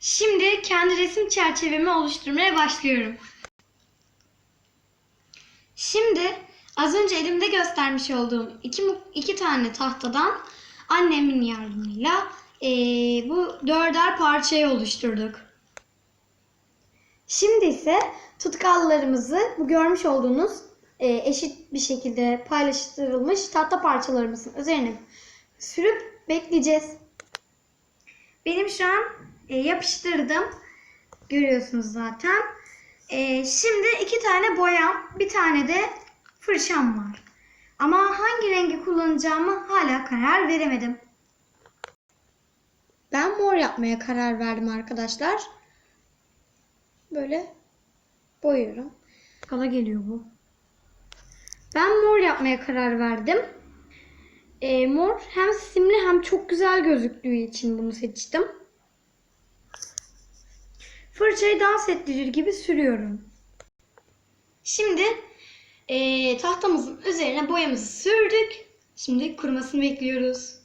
Şimdi kendi resim çerçevemi oluşturmaya başlıyorum. Şimdi az önce elimde göstermiş olduğum iki, iki tane tahtadan annemin yardımıyla eee, bu dörder parçayı oluşturduk. Şimdi ise tutkallarımızı bu görmüş olduğunuz eee, eşit bir şekilde paylaştırılmış tahta parçalarımızın üzerine sürüp bekleyeceğiz. Benim şu an e, yapıştırdım. Görüyorsunuz zaten. E, şimdi iki tane boyam, bir tane de fırçam var. Ama hangi rengi kullanacağımı hala karar veremedim. Ben mor yapmaya karar verdim arkadaşlar. Böyle boyuyorum. Kala geliyor bu. Ben mor yapmaya karar verdim. E, mor hem simli hem çok güzel gözüktüğü için bunu seçtim. Fırçayı dans ettirir gibi sürüyorum. Şimdi e, tahtamızın üzerine boyamızı sürdük. Şimdi kurumasını bekliyoruz.